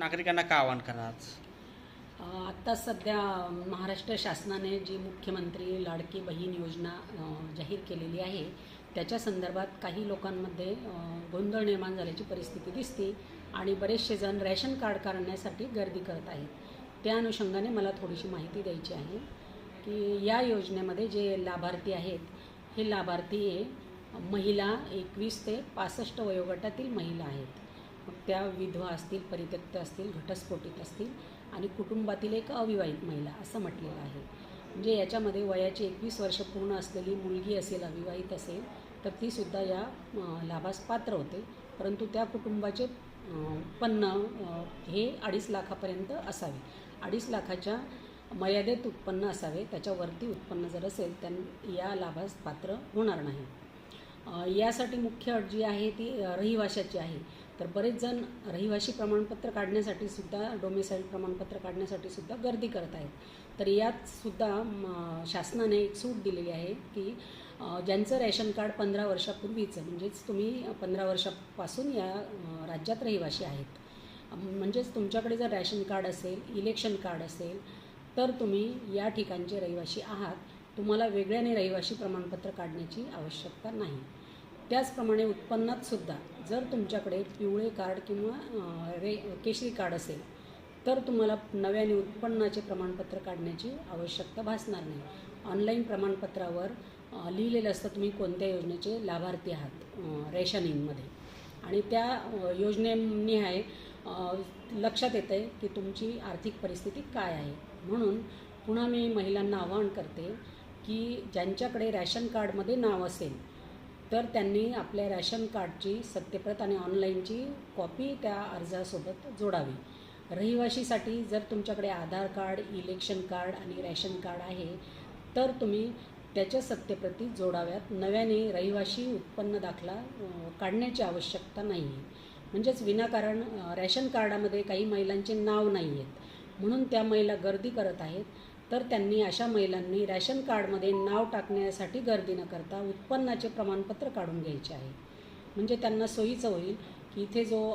नागरिकांना का आवाहन करणार आत्ता सध्या महाराष्ट्र शासनाने जी मुख्यमंत्री लाडकी बहीण योजना जाहीर केलेली आहे त्याच्या संदर्भात काही लोकांमध्ये गोंधळ निर्माण झाल्याची परिस्थिती दिसते आणि बरेचसे जण रॅशन कार्ड काढण्यासाठी गर्दी करत आहेत. त्या अनुषंगाने मला थोडीशी माहिती द्यायची आहे की या योजनेमध्ये जे लाभार्थी आहेत हे लाभार्थी हे महिला एकवीस ते पासष्ट वयोगटातील महिला आहेत. त्या विधवा असतील परित्यक्त असतील घटस्फोटित असतील आणि कुटुंबातील एक अविवाहित महिला असं म्हटलेलं आहे. म्हणजे याच्यामध्ये वयाची एकवीस वर्ष पूर्ण असलेली मुलगी असेल अविवाहित असेल तर तीसुद्धा या लाभास पात्र होते. परंतु त्या कुटुंबाचे उत्पन्न हे अडीच लाखापर्यंत असावे. अडीच लाखाच्या मर्यादेत उत्पन्न असावे त्याच्यावरती उत्पन्न जर असेल तर या लाभास पात्र होणार नाही. यासाठी मुख्य अट जी आहे ती रहिवाशाची आहे. तर बरेच जण रहिवाशी प्रमाणपत्र काढण्यासाठी सुद्धा डोमिसाईल प्रमाणपत्र काढण्यासाठी सुद्धा गर्दी करत आहेत. तर यात सुद्धा शासनाने एक सूट दिलेली आहे की ज्यांचं रॅशन कार्ड पंधरा वर्षापूर्वीचं म्हणजेच तुम्ही पंधरा वर्षापासून या राज्यात रहिवाशी आहेत. म्हणजेच तुमच्याकडे जर रॅशन कार्ड असेल इलेक्शन कार्ड असेल तर तुम्ही या ठिकाणचे रहिवाशी आहात. तुम्हाला वेगळ्याने रहिवाशी प्रमाणपत्र काढण्याची आवश्यकता नाही. त्याचप्रमाणे उत्पन्नात सुद्धा जर तुमच्याकडे पिवळे कार्ड किंवा रे केशरी कार्ड असेल तर तुम्हाला नव्याने उत्पन्नाचे प्रमाणपत्र काढण्याची आवश्यकता भासणार नाही. ऑनलाईन प्रमाणपत्रावर लिहिलेलं असतं तुम्ही कोणत्या योजनेचे लाभार्थी आहात रेशनिंगमध्ये रेशन आणि त्या योजनेने योजनेनिहाय लक्षात येतं आहे की तुमची आर्थिक परिस्थिती काय आहे. म्हणून पुन्हा मी महिलांना आवाहन करते की ज्यांच्याकडे रॅशन कार्डमध्ये नाव असेल तर त्यांनी आपल्या रॅशन कार्डची सत्यप्रत आणि ऑनलाईनची कॉपी त्या अर्जासोबत जोडावी. रहिवाशीसाठी जर तुमच्याकडे आधार कार्ड इलेक्शन कार्ड आणि रॅशन कार्ड आहे तर तुम्ही त्याच्या सत्यप्रती जोडाव्यात. नव्याने रहिवाशी उत्पन्न दाखला काढण्याची आवश्यकता नाही आहे म्हणजेच विनाकारण रॅशन कार्डामध्ये काही महिलांचे नाव नाही आहेत म्हणून त्या महिला गर्दी करत आहेत. तर त्यांनी अशा महिलांनी रॅशन कार्डमध्ये नाव टाकण्यासाठी गर्दी न करता उत्पन्नाचे प्रमाणपत्र काढून घ्यायचे आहे. म्हणजे त्यांना सोयीचं होईल की इथे जो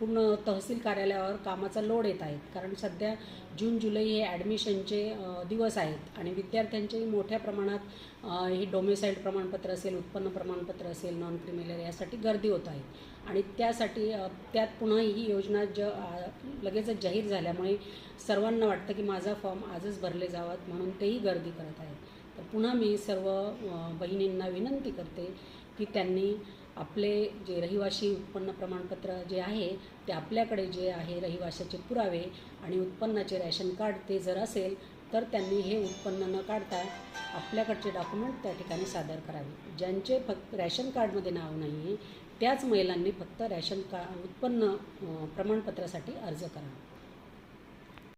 पूर्ण तहसील कार्यालयावर कामाचा लोड येत आहेत. कारण सध्या जून जुलै हे ॲडमिशनचे दिवस आहेत आणि विद्यार्थ्यांचेही मोठ्या प्रमाणात हे डोमिसाईल प्रमाणपत्र असेल उत्पन्न प्रमाणपत्र असेल नॉन क्रिमिनल यासाठी गर्दी होत आहे. आणि त्यासाठी त्यात पुन्हा ही योजना ज लगेचच जाहीर झाल्यामुळे सर्वांना वाटतं की माझा फॉर्म आजच भरले जावात म्हणून तेही गर्दी करत आहेत. तर पुन्हा मी सर्व बहिणींना विनंती करते की त्यांनी आपले जे रहिवाशी उत्पन्न प्रमाणपत्र जे आहे ते आपल्याकडे जे आहे रहिवाशाचे पुरावे आणि उत्पन्नाचे रॅशन कार्ड ते जर असेल तर त्यांनी हे उत्पन्न न काढता आपल्याकडचे डॉक्युमेंट त्या ठिकाणी सादर करावे. ज्यांचे फक्त रॅशन कार्डमध्ये नाव नाही आहे त्याच महिलांनी फक्त रॅशन का उत्पन्न प्रमाणपत्रासाठी अर्ज करावा.